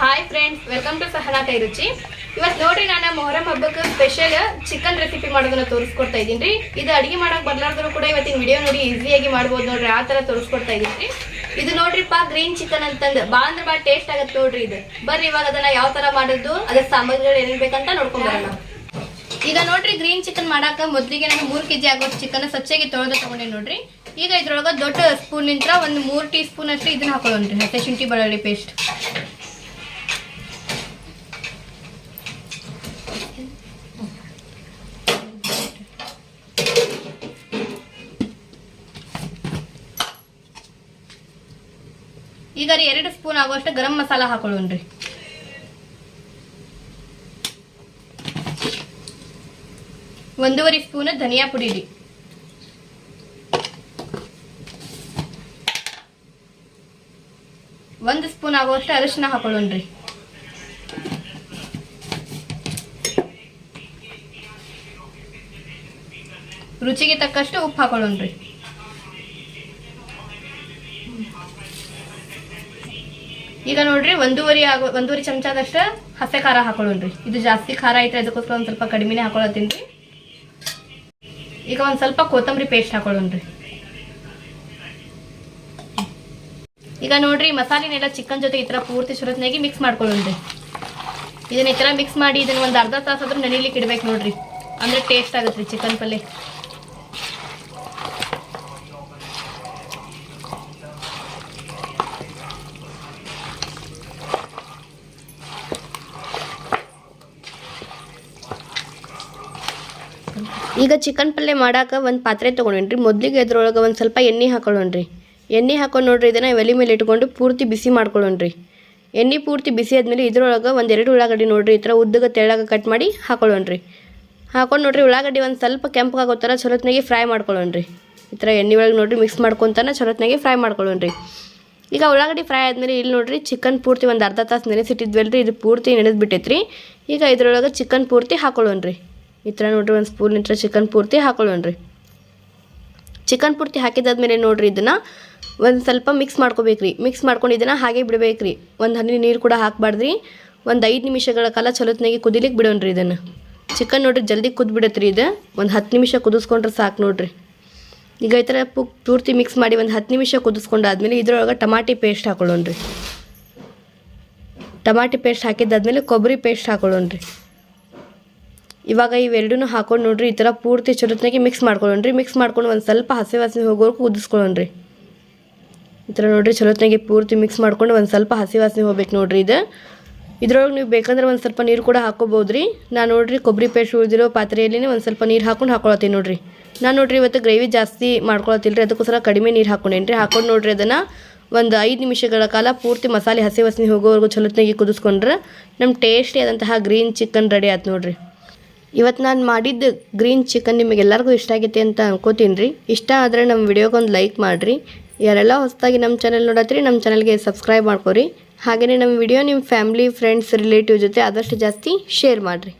Hi friends welcome to Sahana ಕೈ ರುಚಿ ಇವತ್ತು ನೋಡ್ರಿ ನಾನು ಮೊಹರಂ ಹಬ್ಬಕ್ಕೆ ಸ್ಪೆಷಲ್ ಚಿಕನ್ ರೆಸಿಪಿ ಮಾಡೋದನ್ನ ತೋರಿಸ್ಕೊಡ್ತಾ ಇದ್ದೀನಿ. ರೀ ಇದು ಅಡಿಗೆ ಮಾಡೋಕೆ ಬರ್ಲಾರ್ದ್ರು ಕೂಡ ಇವತ್ತಿನ ವಿಡಿಯೋ ನೋಡಿ ಈಸಿಯಾಗಿ ಮಾಡ್ಬೋದು ನೋಡ್ರಿ, ಆ ಥರ ತೋರಿಸ್ಕೊಡ್ತಾ ಇದ್ದೀನಿ. ಇದು ನೋಡ್ರಿಪ್ಪ ಗ್ರೀನ್ ಚಿಕನ್ ಅಂತಂದು. ಬಾ ಅಂದ್ರೆ ಭಾಳ ಟೇಸ್ಟ್ ಆಗತ್ತೆ ನೋಡ್ರಿ ಇದು. ಬರ್ರಿ, ಇವಾಗ ಅದನ್ನ ಯಾವ ತರ ಮಾಡೋದು, ಅದ್ರ ಸಾಮಗ್ರಿಗಳು ಏನಿರ್ಬೇಕಂತ ಬೇಕಂತ ಈಗ ನೋಡ್ರಿ ಗ್ರೀನ್ ಚಿಕನ್ ಮಾಡಾಕ ಮೊದಲಿಗೆ ನಾನು ಮೂರು ಕೆಜಿ ಆಗೋ ಚಿಕನ್ ಸ್ವಚ್ಛಾಗಿ ತೊಳೆದು ತಗೊಂಡೆ ನೋಡ್ರಿ. ಈಗ ಇದ್ರೊಳಗೆ ದೊಡ್ಡ ಸ್ಪೂನ್ ನಿಂತ್ರ ಒಂದು ಮೂರು ಟೀ ಸ್ಪೂನ್ ಅಷ್ಟು ಇದನ್ನ ಹಾಕೊಳ್ಳೋಣ್ರಿ ಹಸಿ ಶುಂಠಿ, ಬೆಳ್ಳುಳ್ಳಿ ಪೇಸ್ಟ್ ಈಗ ರೀ ಎರಡು ಸ್ಪೂನ್ ಆಗುವಷ್ಟು ಗರಂ ಮಸಾಲ ಹಾಕೊಳ್ಳೋಣ್ರಿ ಒಂದೂವರೆ ಸ್ಪೂನ್ ಧನಿಯಾ ಪುಡಿ ರೀ. ಒಂದು ಸ್ಪೂನ್ ಆಗುವಷ್ಟು ಅರಿಶಿನ ಹಾಕೊಳ್ಳೋಣ್ರಿ ರುಚಿಗೆ ತಕ್ಕಷ್ಟು ಉಪ್ಪು ಹಾಕೊಳ್ಳೋಣ್ರಿ ಈಗ ನೋಡ್ರಿ, ಒಂದೂವರೆ ಆಗೋ, ಒಂದೂವರೆ ಚಮಚದಷ್ಟು ಹಸೆ ಖಾರ ಹಾಕೊಳ್ಳೋಣ್ರಿ. ಇದು ಜಾಸ್ತಿ ಖಾರ ಐತೆ ಅದಕ್ಕೋಸ್ಕರ ಒಂದು ಸ್ವಲ್ಪ ಕಡಿಮೆನೇ ಹಾಕೊಳತ್ತೀನಿ ಈಗ ಒಂದು ಸ್ವಲ್ಪ ಕೊತ್ತಂಬರಿ ಪೇಸ್ಟ್ ಹಾಕೊಳ್ಳೋಣ್ರಿ. ಈಗ ನೋಡ್ರಿ, ಮಸಾಲೆನೆಲ್ಲ ಚಿಕನ್ ಜೊತೆ ಈ ಥರ ಪೂರ್ತಿ ಸುರತ್ನಾಗಿ ಮಿಕ್ಸ್ ಮಾಡ್ಕೊಳ್ಳೋಣ್ರಿ. ಇದನ್ನ ಈ ಥರ ಮಿಕ್ಸ್ ಮಾಡಿ, ಇದನ್ನ ಒಂದು ಅರ್ಧ ತಾಸಾದ್ರೂ ನೆನೀಲಿಕ್ಕೆ ಇಡ್ಬೇಕು ನೋಡ್ರಿ. ಅಂದ್ರೆ ಟೇಸ್ಟ್ ಆಗುತ್ತೆ ಚಿಕನ್ ಪಲ್ಯ ಈಗ ಚಿಕನ್ ಪಲ್ಯ ಮಾಡಾಕ ಒಂದು ಪಾತ್ರೆ ತೊಗೊಂಡೇನ್ರಿ. ಮೊದಲಿಗೆ ಇದ್ರೊಳಗೆ ಒಂದು ಸ್ವಲ್ಪ ಎಣ್ಣೆ ಹಾಕೊಳ್ಳೋಣ್ರಿ. ಎಣ್ಣೆ ಹಾಕೊಂಡು ನೋಡ್ರಿ ಇದನ್ನು ಒಲೆ ಮೇಲೆ ಇಟ್ಕೊಂಡು ಪೂರ್ತಿ ಬಿಸಿ ಮಾಡ್ಕೊಳ್ಳೋಣ್ರಿ. ಎಣ್ಣೆ ಪೂರ್ತಿ ಬಿಸಿ ಆದಮೇಲೆ ಇದ್ರೊಳಗೆ ಒಂದು ಎರಡು ಉಳ್ಳಾಗಡ್ಡಿ ನೋಡ್ರಿ, ಈ ಥರ ಉದ್ದಗ ತೆಳ್ಳಾಗ ಕಟ್ ಮಾಡಿ ಹಾಕೊಳ್ಳೋಣ್ರಿ. ಹಾಕೊಂಡು ನೋಡ್ರಿ ಉಳ್ಳಾಗಡ್ಡಿ ಒಂದು ಸ್ವಲ್ಪ ಕೆಂಪಗಾಗೋ ಥರ ಚಲೋತ್ನಾಗೆ ಫ್ರೈ ಮಾಡ್ಕೊಳ್ಳೋಣ್ರಿ. ಈ ಥರ ಎಣ್ಣೆ ಒಳಗೆ ನೋಡ್ರಿ ಮಿಕ್ಸ್ ಮಾಡ್ಕೊತಾನೆ ಚಲೋತ್ನಾಗೆ ಫ್ರೈ ಮಾಡ್ಕೊಳ್ಳೋಣ್ರಿ. ಈಗ ಉಳ್ಳಾಗಡ್ಡಿ ಫ್ರೈ ಆದಮೇಲೆ ಇಲ್ಲಿ ನೋಡ್ರಿ ಚಿಕನ್ ಪೂರ್ತಿ ಒಂದು ಅರ್ಧ ತಾಸು ನೆನೆಸಿಟ್ಟಿದ್ವಲ್ರಿ, ಇದು ಪೂರ್ತಿ ನೆನೆದು ಬಿಟ್ಟೈತ್ರಿ ಈಗ ಇದರೊಳಗೆ ಚಿಕನ್ ಪೂರ್ತಿ ಹಾಕೊಳ್ಳೋಣ್ರಿ. ಈ ಥರ ನೋಡ್ರಿ, ಒಂದು ಸ್ಪೂನ್ ಇತ್ರ ಚಿಕನ್ ಪೂರ್ತಿ ಹಾಕೊಳ್ಳೋಣ್ರಿ ಚಿಕನ್ ಪೂರ್ತಿ ಹಾಕಿದಾದ್ಮೇಲೆ ನೋಡ್ರಿ ಇದನ್ನು ಒಂದು ಸ್ವಲ್ಪ ಮಿಕ್ಸ್ ಮಾಡ್ಕೋಬೇಕ್ರಿ. ಮಿಕ್ಸ್ ಮಾಡ್ಕೊಂಡು ಇದನ್ನು ಹಾಗೆ ಬಿಡಬೇಕ್ರಿ. ಒಂದು ಹನಿ ನೀರು ಕೂಡ ಹಾಕಬಾರ್ದ್ರಿ. ಒಂದು ಐದು ನಿಮಿಷಗಳ ಕಾಲ ಚಲೋತ್ನಾಗಿ ಕುದಿಲಿಕ್ಕೆ ಬಿಡೋಣ್ರಿ ಇದನ್ನು. ಚಿಕನ್ ನೋಡ್ರಿ ಜಲ್ದಿ ರೀ ಇದು. ಒಂದು ಹತ್ತು ನಿಮಿಷ ಕುದಿಸ್ಕೊಂಡ್ರೆ ಸಾಕು ನೋಡ್ರಿ. ಈಗ ಈ ಥರ ಪೂರ್ತಿ ಮಿಕ್ಸ್ ಮಾಡಿ ಒಂದು ಹತ್ತು ನಿಮಿಷ ಕುದಿಸ್ಕೊಂಡಾದ್ಮೇಲೆ ಇದ್ರೊಳಗೆ ಟಮಾಟಿ ಪೇಸ್ಟ್ ಹಾಕೊಳ್ಳೋಣ್ರಿ ಟಮಾಟಿ ಪೇಸ್ಟ್ ಹಾಕಿದ್ದಾದ್ಮೇಲೆ ಕೊಬ್ಬರಿ ಪೇಸ್ಟ್ ಹಾಕೊಳ್ಳೋಣ್ರಿ ಇವಾಗ ಇವೆರಡೂ ಹಾಕೊಂಡು ನೋಡ್ರಿ, ಈ ಥರ ಪೂರ್ತಿ ಚಲೋತ್ನಾಗೆ ಮಿಕ್ಸ್ ಮಾಡ್ಕೊಳ್ಳೋಣ್ರಿ. ಮಿಕ್ಸ್ ಮಾಡ್ಕೊಂಡು ಒಂದು ಸ್ವಲ್ಪ ಹಸಿ ವಾಸನೆ ಹೋಗೋವರೆಗೂ ಕುದಿಸ್ಕೊಳ್ಳೋಣ್ರಿ. ಈ ಥರ ನೋಡ್ರಿ ಚಲೋತ್ನಾಗೆ ಪೂರ್ತಿ ಮಿಕ್ಸ್ ಮಾಡ್ಕೊಂಡು ಒಂದು ಸ್ವಲ್ಪ ಹಸಿ ವಾಸನೆ ಹೋಗ್ಬೇಕು ನೋಡ್ರಿ ಇದು. ಇದ್ರೊಳಗೆ ನೀವು ಬೇಕಂದ್ರೆ ಒಂದು ಸ್ವಲ್ಪ ನೀರು ಕೂಡ ಹಾಕೋಬೋದು ರೀ ನಾನು ನೋಡ್ರಿ ಕೊಬ್ಬರಿ ಪೇಸ್ಟ್ ಉಳಿದಿರೋ ಪಾತ್ರೆಯಲ್ಲಿ ಒಂದು ಸ್ವಲ್ಪ ನೀರು ಹಾಕೊಂಡು ಹಾಕೊಳತ್ತೀನಿ ನೋಡ್ರಿ. ನಾನು ನೋಡ್ರಿ ಇವತ್ತು ಗ್ರೇವಿ ಜಾಸ್ತಿ ಮಾಡ್ಕೊಳತ್ತಿಲ್ಲ ರೀ ಅದಕ್ಕೋಸ್ಕರ ಕಡಿಮೆ ನೀರು ಹಾಕೊಂಡೇನ್ರಿ. ಹಾಕೊಂಡು ನೋಡ್ರಿ ಅದನ್ನು ಒಂದು ಐದು ನಿಮಿಷಗಳ ಕಾಲ ಪೂರ್ತಿ ಮಸಾಲೆ ಹಸಿ ವಾಸನೆ ಹೋಗೋವರೆಗೂ ಚಲೋತ್ನಾಗಿ ಕುದಿಸ್ಕೊಂಡ್ರೆ ನಮ್ಮ ಟೇಸ್ಟಿ ಆದಂತಹ ಗ್ರೀನ್ ಚಿಕನ್ ರೆಡಿ ಆಯ್ತು ನೋಡ್ರಿ. ಇವತ್ತು ನಾನು ಮಾಡಿದ್ದು ಗ್ರೀನ್ ಚಿಕನ್ ನಿಮಗೆಲ್ಲರಿಗೂ ಇಷ್ಟ ಆಗೈತೆ ಅಂತ ಅನ್ಕೋತೀನಿ ರೀ ಇಷ್ಟ ಆದರೆ ನಮ್ಮ ವಿಡಿಯೋಗೊಂದು ಲೈಕ್ ಮಾಡಿರಿ. ಯಾರೆಲ್ಲ ಹೊಸದಾಗಿ ನಮ್ಮ ಚಾನಲ್ ನೋಡತ್ರಿ ನಮ್ಮ ಚಾನಲ್ಗೆ ಸಬ್ಸ್ಕ್ರೈಬ್ ಮಾಡ್ಕೊರಿ. ಹಾಗೆಯೇ ನಮ್ಮ ವಿಡಿಯೋ ನಿಮ್ಮ ಫ್ಯಾಮ್ಲಿ ಫ್ರೆಂಡ್ಸ್ ರಿಲೇಟಿವ್ ಜೊತೆ ಆದಷ್ಟು ಜಾಸ್ತಿ ಶೇರ್ ಮಾಡಿರಿ.